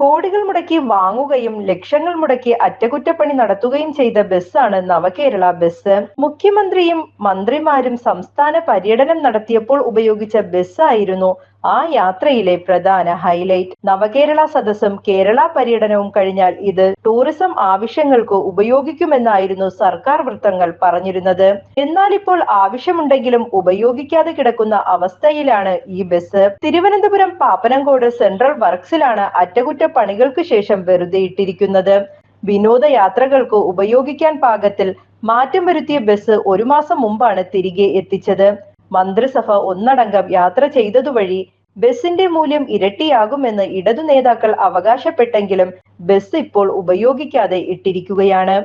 കോടികൾ മുടക്കി വാങ്ങുകയും ലക്ഷങ്ങൾ മുടക്കി അറ്റകുറ്റപ്പണി നടത്തുകയും ചെയ്ത ബസ്സാണ് നവകേരള ബസ്. മുഖ്യമന്ത്രിയും മന്ത്രിമാരും സംസ്ഥാന പര്യടനം നടത്തിയപ്പോൾ ഉപയോഗിച്ച ബസ്സായിരുന്നു ആ യാത്രയിലെ പ്രധാന ഹൈലൈറ്റ് നവകേരള സദസ്സും കേരള പര്യടനവും കഴിഞ്ഞാൽ ഇത് ടൂറിസം ആവശ്യങ്ങൾക്ക് ഉപയോഗിക്കുമെന്നായിരുന്നു സർക്കാർ വൃത്തങ്ങൾ പറഞ്ഞിരുന്നത്. എന്നാൽ ഇപ്പോൾ ആവശ്യമുണ്ടെങ്കിലും ഉപയോഗിക്കാതെ കിടക്കുന്ന അവസ്ഥയിലാണ് ഈ ബസ് തിരുവനന്തപുരം പാപ്പനംകോട് സെൻട്രൽ വർക്സിലാണ് അറ്റകുറ്റപ്പണികൾക്ക് ശേഷം വെറുതെ ഇട്ടിരിക്കുന്നത്. വിനോദയാത്രകൾക്ക് ഉപയോഗിക്കാൻ പാകത്തിൽ മാറ്റം വരുത്തിയ ബസ് ഒരു മാസം മുമ്പാണ് തിരികെ എത്തിച്ചത്. മന്ത്രിസഭ ഒന്നടങ്കം യാത്ര ചെയ്തതുവഴി ബസിന്റെ മൂല്യം ഇരട്ടിയാകുമെന്ന് ഇടതു നേതാക്കൾ അവകാശപ്പെട്ടെങ്കിലും ബസ് ഇപ്പോൾ ഉപയോഗിക്കാതെ ഇട്ടിരിക്കുകയാണ്.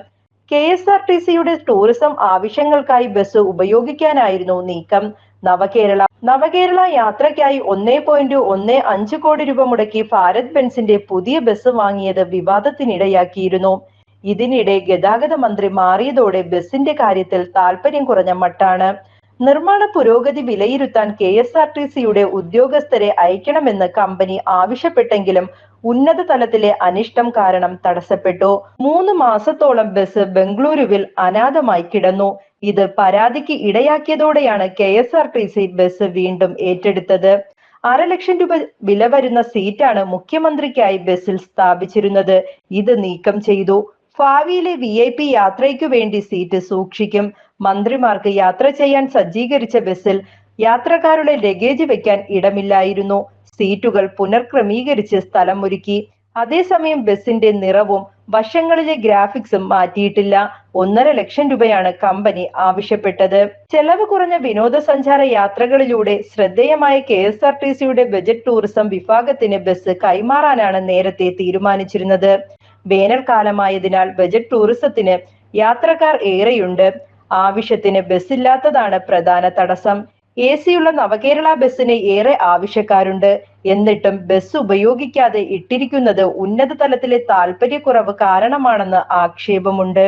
കെ എസ് ആർ ടി സിയുടെ ടൂറിസം ആവശ്യങ്ങൾക്കായി ബസ് ഉപയോഗിക്കാനായിരുന്നു നീക്കം. നവകേരള നവകേരള യാത്രയ്ക്കായി ഒന്നേ പോയിന്റ് ഒന്ന് അഞ്ച് കോടി രൂപ മുടക്കി ഭാരത് ബെൻസിന്റെ പുതിയ ബസ് വാങ്ങിയത് വിവാദത്തിനിടയാക്കിയിരുന്നു. ഇതിനിടെ ഗതാഗത മന്ത്രി മാറിയതോടെ ബസിന്റെ കാര്യത്തിൽ താല്പര്യം കുറഞ്ഞ മട്ടാണ്. നിർമ്മാണ പുരോഗതി വിലയിരുത്താൻ കെ എസ് ആർ ടി സിയുടെ ഉദ്യോഗസ്ഥരെ അയക്കണമെന്ന് കമ്പനി ആവശ്യപ്പെട്ടെങ്കിലും ഉന്നത തലത്തിലെ അനിഷ്ടം കാരണം തടസ്സപ്പെട്ടു. മൂന്ന് മാസത്തോളം ബസ് ബംഗളൂരുവിൽ അനാഥമായി കിടന്നു. ഇത് പരാതിക്ക് ഇടയാക്കിയതോടെയാണ് K S R T C bus വീണ്ടും ഏറ്റെടുത്തത്. അര ലക്ഷം രൂപ വില വരുന്ന സീറ്റാണ് മുഖ്യമന്ത്രിക്കായി ബസ്സിൽ സ്ഥാപിച്ചിരുന്നത്. ഇത് നീക്കം ചെയ്തു. ഭാവിയിലെ വി ഐ പി യാത്രയ്ക്കു വേണ്ടി സീറ്റ് സൂക്ഷിക്കും. മന്ത്രിമാർക്ക് യാത്ര ചെയ്യാൻ സജ്ജീകരിച്ച ബസ്സിൽ യാത്രക്കാരുടെ ലഗേജ് വെക്കാൻ ഇടമില്ലായിരുന്നു. സീറ്റുകൾ പുനർക്രമീകരിച്ച് സ്ഥലമൊരുക്കി അതേസമയം ബസിന്റെ നിറവും വശങ്ങളിലെ ഗ്രാഫിക്സും മാറ്റിയിട്ടില്ല. ഒന്നര ലക്ഷം രൂപയാണ് കമ്പനി ആവശ്യപ്പെട്ടത്. ചെലവ് കുറഞ്ഞ വിനോദസഞ്ചാര യാത്രകളിലൂടെ ശ്രദ്ധേയമായ കെ എസ് ആർ ടി സിയുടെ ബജറ്റ് ടൂറിസം വിഭാഗത്തിന് ബസ് കൈമാറാനാണ് നേരത്തെ തീരുമാനിച്ചിരുന്നത്. വേനൽക്കാലമായതിനാൽ ബജറ്റ് ടൂറിസത്തിന് യാത്രക്കാർ ഏറെയുണ്ട്. ആവശ്യത്തിന് ബസ്സില്ലാത്തതാണ് പ്രധാന തടസ്സം. എ സിയുള്ള നവകേരള ബസ്സിന് ഏറെ ആവശ്യക്കാരുണ്ട്. എന്നിട്ടും ബസ് ഉപയോഗിക്കാതെ ഇട്ടിരിക്കുന്നത് ഉന്നത തലത്തിലെ താല്പര്യക്കുറവ് കാരണമാണെന്ന് ആക്ഷേപമുണ്ട്.